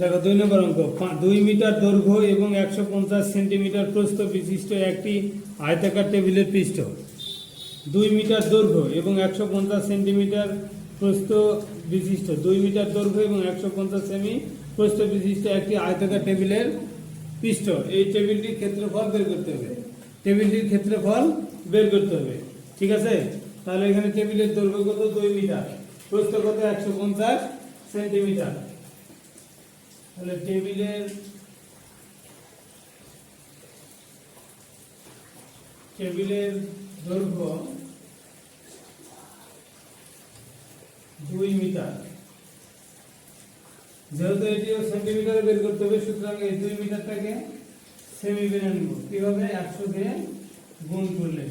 দেখো দুই নম্বর অঙ্ক দুই মিটার দৈর্ঘ্য এবং একশো পঞ্চাশ সেন্টিমিটার প্রস্থ বিশিষ্ট একটি আয়তাকার টেবিলের পৃষ্ঠ। দুই মিটার দৈর্ঘ্য এবং একশো পঞ্চাশ সেন্টিমিটার প্রস্থ বিশিষ্ট, দুই মিটার দৈর্ঘ্য এবং একশো পঞ্চাশ সেমি প্রস্থ বিশিষ্ট একটি আয়তাকার টেবিলের পৃষ্ঠ। এই টেবিলটির ক্ষেত্রফল বের করতে হবে। টেবিলটির ক্ষেত্রফল বের করতে হবে। ঠিক আছে? তাহলে এখানে টেবিলের দৈর্ঘ্য কত? দুই মিটার। প্রস্থ কত? একশো পঞ্চাশ সেন্টিমিটার। তাহলে টেবিলের টেবিলের দৈর্ঘ্য দুই মিটার। যেহেতু এটিও সেন্টিমিটারে বের করতে হবে, সুতরাং এই দুই মিটারটাকে সেমি বেড়ে নিব। কীভাবে? একশো দিয়ে গুণ করলে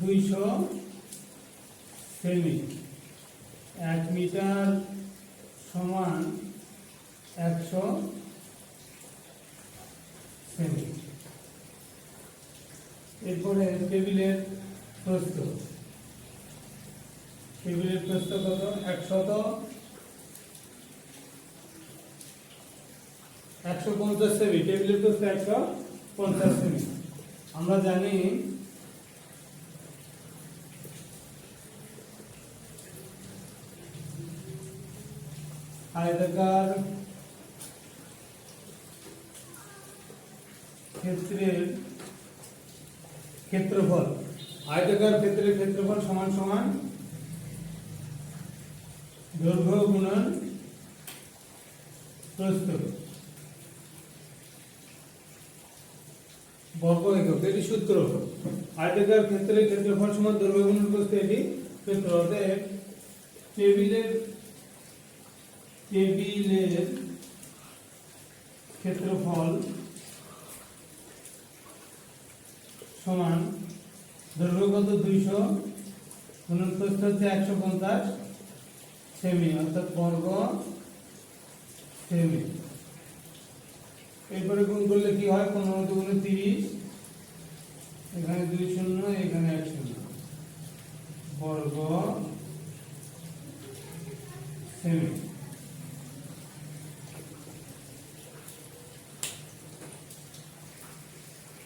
দুইশো সেমি। এক মিটার সমান একশো সেমি। এরপরে টেবিলের প্রস্থ। টেবিলের প্রস্থ কত? একশত। একশো পঞ্চাশ সেমি। টেবিলের প্রস্থ একশো পঞ্চাশ সেমি। আমরা জানি আয়তাকার ক্ষেত্রের ক্ষেত্রফল আয়তাকার ক্ষেত্রের ক্ষেত্রফল সমান সমান দৈর্ঘ্য গুণন প্রস্থ। বর্গ একক, এটি সূত্র। আয়তাকার ক্ষেত্রের ক্ষেত্রফল সমান দৈর্ঘ্য গুণন এটি সূত্র। অতএব টেবিলের টেবিলের ক্ষেত্রফল সমান দৈর্ঘ্য কত দুইশো গুণনপ্রস্থ হচ্ছে একশো পঞ্চাশ সেমি, অর্থাৎ বর্গ সেমি। এরপরে গুণ করলে কি হয়? পনেরো দুগুণে তিরিশ, এখানে দুই শূন্য, এখানে এক শূন্য। বর্গ সেমি।